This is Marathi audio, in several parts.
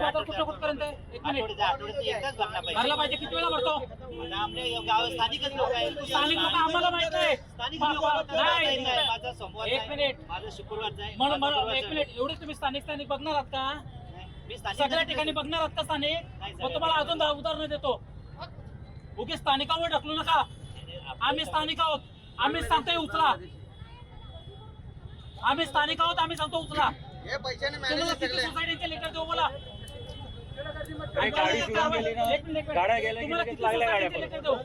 बाजार कुठं कुठपर्यंत आहे? एक मिनिट. आठवड्याचा आठवड्याचा एकदाच भरला पाहिजे. भरला पाहिजे. किती वेळा भरतो? आता आपल्या गाव स्थानिकच लोक आहेत. स्थानिक लोक आम्हाला माहीत नाही. स्थानिक बा- लोक बा- म्हणतात, नाही, "नाही, नाही, माझा सोमवारचा एक आहे, मिनिट. माझा शुक्रवारचा आहे. म्हणून माझा म्हणून एक गुरुवारचा मिनिट एवढे तुम्ही स्थानिक स्थानिक बघणार आहात का? आहे." मी स्थानिक सगळ्या ठिकाणी बघणार आहात का स्थानिक? नाही, मग सगळ्या तुम्हाला अजून दहा उदाहरणं देतो. उगी स्थानिकावर ढकलू नका. आम्ही स्थानिक आहोत. आम्ही सांगतोय उचला. आम्ही स्थानिक आहोत आम्ही सांगतो उचला. हे पैशाने तुम्हाला किती सोसायटीचे लेटर देऊ मला गाडी फिरून गेली ना. गाड्या गेल्या की तुम्हाला लगेच किती लागल्या गाड्या सोसायटीचे परत. लेटर देऊ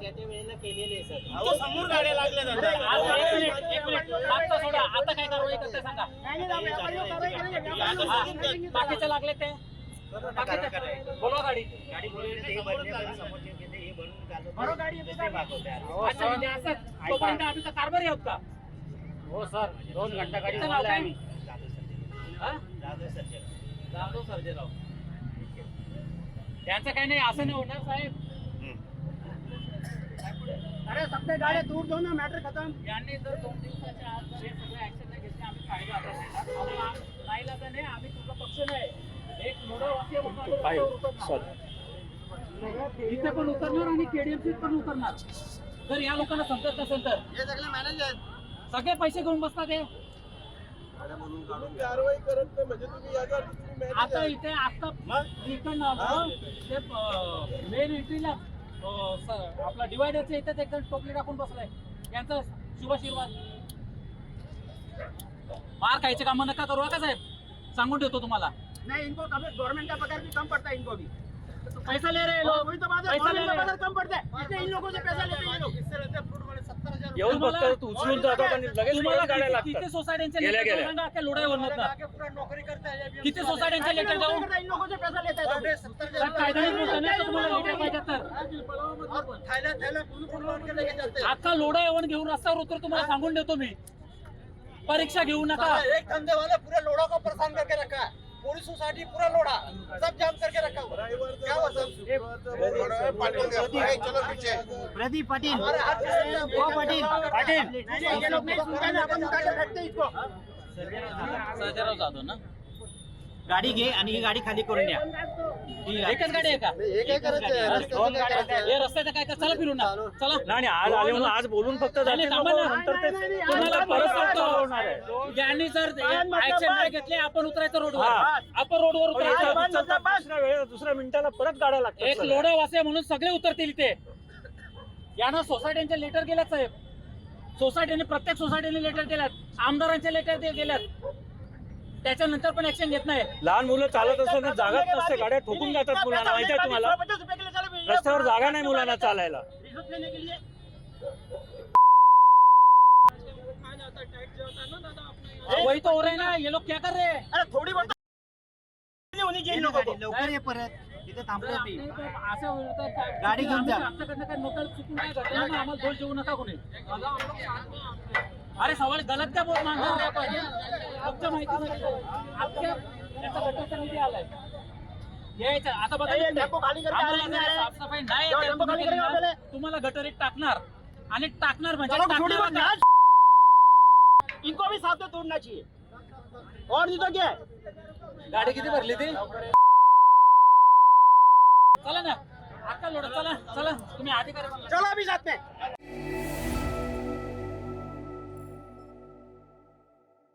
त्या त्या वेळेला केलेले आहे सर तो समोर गाड्या लागल्या आता एक मिनिट एक मिनिट. मागचं सोडा. आता काय कारवाई करताय सांगा. हा, बाकीचे लागले ते? बाकीचे बोलवा गाडी. गाडी तोपर्यंत आम्ही तर कारभारी आहोत का? हो सर. दोन घंटा गाडी नाव काय? जाधव सर्जेराव. त्यांचं काही नाही असं नाही होणार साहेब. अरे सबसे गाड्या दूर दो ना मॅटर खतम. यांनी जर दोन दिवसाच्या आत जर हे सगळे ऍक्शन नाही घेतली आम्ही कायदा आता. आम्हाला नाईलाजाने आम्ही तुझा पक्ष नाही. एक लोढा वाक्य म्हणून इथे पण उतरणार आणि केडीएमसीत पण उतरणार. जर या लोकांना समजत नसेल तर? हे सगळे मॅनेज आहेत. सगळे पैसे घेऊन बसतात हे. कारवाई करत नाही म्हणजे तुम्ही याचा तुम्ही मॅनेज आता इथे आता इकडनं ते मेन एंट्रीला आपला डिवायडरच्या इथेच एकदम टोपली टाकून बसलाय. यांचा शुभाशीर्वाद मार खायचे कामं नका करू हा का साहेब? सांगून ठेवतो तुम्हाला. नहीं इनको कभी गवर्नमेंट का पगार भी कम पड़ता है इनको भी पैसा ले रहे लोग लोग वही तो बात है पैसा ले रहे कम पड़ता है इसलिए इन लोगों से पैसा लेते हैं येऊन फक्त उचलून जातात आणि लगेच तुम्हाला गाड्या किती- लागतात. किती सोसायट्यांचे गेल्या- लेटर गेल्या. नौकरी करता है किती सोसायट्यांचे लेटर देऊ इन लोगों से पैसा लेता है साहेब, कायद्याने बोलतो ना, तर तुम्हाला? लेटर पाहिजे तर. थैला थैला फूल फूल बांध के लेके चलते हैं अख्खा लोढा येऊन घेऊन रस्त्यावर उतर तुम्हाला सांगून देतो मी. परीक्षा घेऊ नका. साला एक धंधे वाले पूरे लोड़ा को परेशान करके रखा. है पूरी लोड़ा. सब जाम करके रखा हुआ है. क्या हुआ सब? चलो पीछे. प्रदीप पाटील. हमारे हाथ में ओ पाटील. पाटील. नहीं, नहीं, ये लोग नहीं सुनते ना अपन उठा के फेंकते हैं इसको. सर्जेराव जाधव ना? गाडी घे आणि ही गाडी खाली करून द्या. एकच गाडी आहे का. हे रस्त्याचं काय का चला फिरून ना. चला. नाही आज आले म्हणून आज बोलून फक्त. नंतर ते तुम्हाला परत सांगतो होणार आहे. यांनी जर ऍक्शन नाही घेतले आपण उतरायचं रोडवर हा. आपण रोडवर पण इथं उतरायचं. दुसऱ्या वेळेला दुसऱ्या मिनिटाला परत गाड्या लागतात एक सगळ्या. लोढा वासे म्हणून सगळे उतरतील इथे. यांना सोसायट्यांचे लेटर गेल्यात साहेब. सोसायटीने प्रत्येक सोसायटीने लेटर गेल्यात आमदारांचे लेटर गेल्यात. त्याच्यानंतर पण ऍक्शन घेत नाही लहान मुलं चालत असताना जागाच नसते गाड्या ठोकून जातात मुलांना माहिती आहे तुम्हाला। रस्त्यावर जागा नाही मुलांना चालायला रिश्वत लेने के लिए वही तो हो रहा है ना ये लोग क्या कर रहे हैं अरे थोड़ी बहुत तो होनी चाहिए इन लोगों को लवकर ये परत तिथे थांबलं तो असं होतं गाडी घेऊन जा. आमच्याकडनं काय नोकल चुकून काय घडलं ना आम्हाला दोष देऊ नका कोणी अरे सवाल गलत क्या बोल नाही पाहिजे तुमच्या माहितीसाठी आपल्या याचा गटाचा निधी आलाय. यायचं. आता बघा ये टेम्पो खाली करके आ रहे आम्हाला हैं। जरा साफसफाई नाही जाओ, येत टेम्पो तुम्ही खाली केली करेगा ना, पहले। तुम्हाला गटरीत टाकणार. आणि टाकणार म्हणजे इनको भी साथ में तोड़ना चाहिए और नहीं तो क्या गाडी किती भरली ती? चला ना. आता लोड चला चला. तुम्ही अधिकारी चलो अभी साथ में